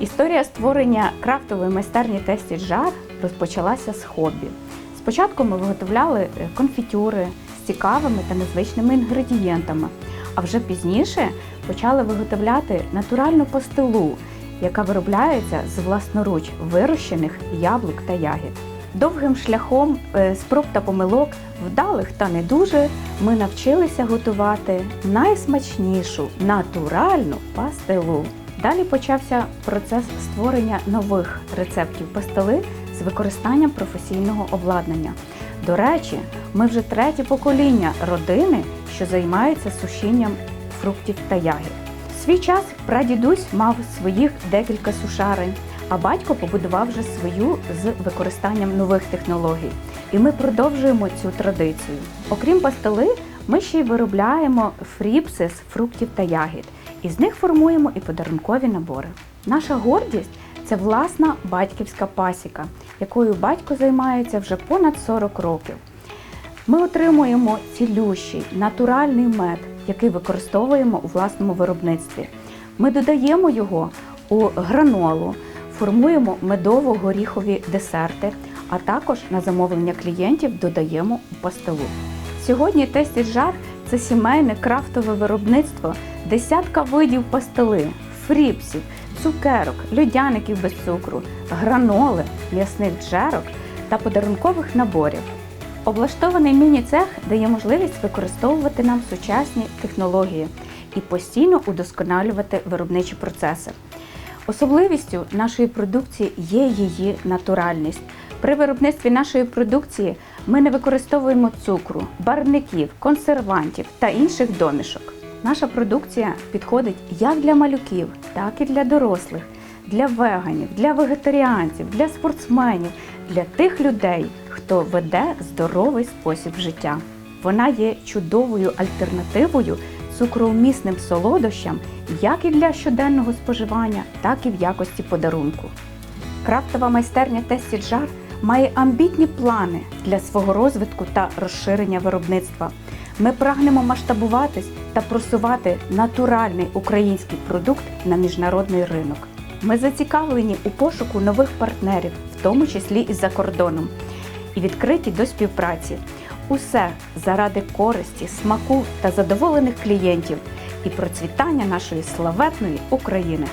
Історія створення крафтової майстерні Тесті Жар розпочалася з хобі. Спочатку ми виготовляли е, конфітюри з цікавими та незвичними інгредієнтами, а вже пізніше почали виготовляти натуральну пастилу, яка виробляється з власноруч вирощених яблук та ягід. Довгим шляхом е, спроб та помилок, вдалих та не дуже, ми навчилися готувати найсмачнішу натуральну пастилу. Далі почався процес створення нових рецептів пастили з використанням професійного обладнання. До речі, ми вже третє покоління родини, що займається сушінням фруктів та ягід. В свій час прадідусь мав своїх декілька сушарень, а батько побудував вже свою з використанням нових технологій. І ми продовжуємо цю традицію. Окрім пастили, ми ще й виробляємо фріпси з фруктів та ягід. І з них формуємо і подарункові набори. Наша гордість це власна батьківська пасіка, якою батько займається вже понад 40 років. Ми отримуємо цілющий натуральний мед, який використовуємо у власному виробництві. Ми додаємо його у гранолу, формуємо медово-горіхові десерти, а також на замовлення клієнтів додаємо у пастилу. Сьогодні тесті жар це сімейне крафтове виробництво, десятка видів пастили, фріпсів, цукерок, льодяників без цукру, граноли, м'ясних джерок та подарункових наборів. Облаштований міні-цех дає можливість використовувати нам сучасні технології і постійно удосконалювати виробничі процеси. Особливістю нашої продукції є її натуральність. При виробництві нашої продукції ми не використовуємо цукру, барвників, консервантів та інших домішок. Наша продукція підходить як для малюків, так і для дорослих, для веганів, для вегетаріанців, для спортсменів, для тих людей, хто веде здоровий спосіб життя. Вона є чудовою альтернативою цукровмісним солодощам як і для щоденного споживання, так і в якості подарунку. Крафтова майстерня Тесті Джар має амбітні плани для свого розвитку та розширення виробництва. Ми прагнемо масштабуватись та просувати натуральний український продукт на міжнародний ринок. Ми зацікавлені у пошуку нових партнерів, в тому числі і за кордоном, і відкриті до співпраці. Усе заради користі, смаку та задоволених клієнтів і процвітання нашої славетної України.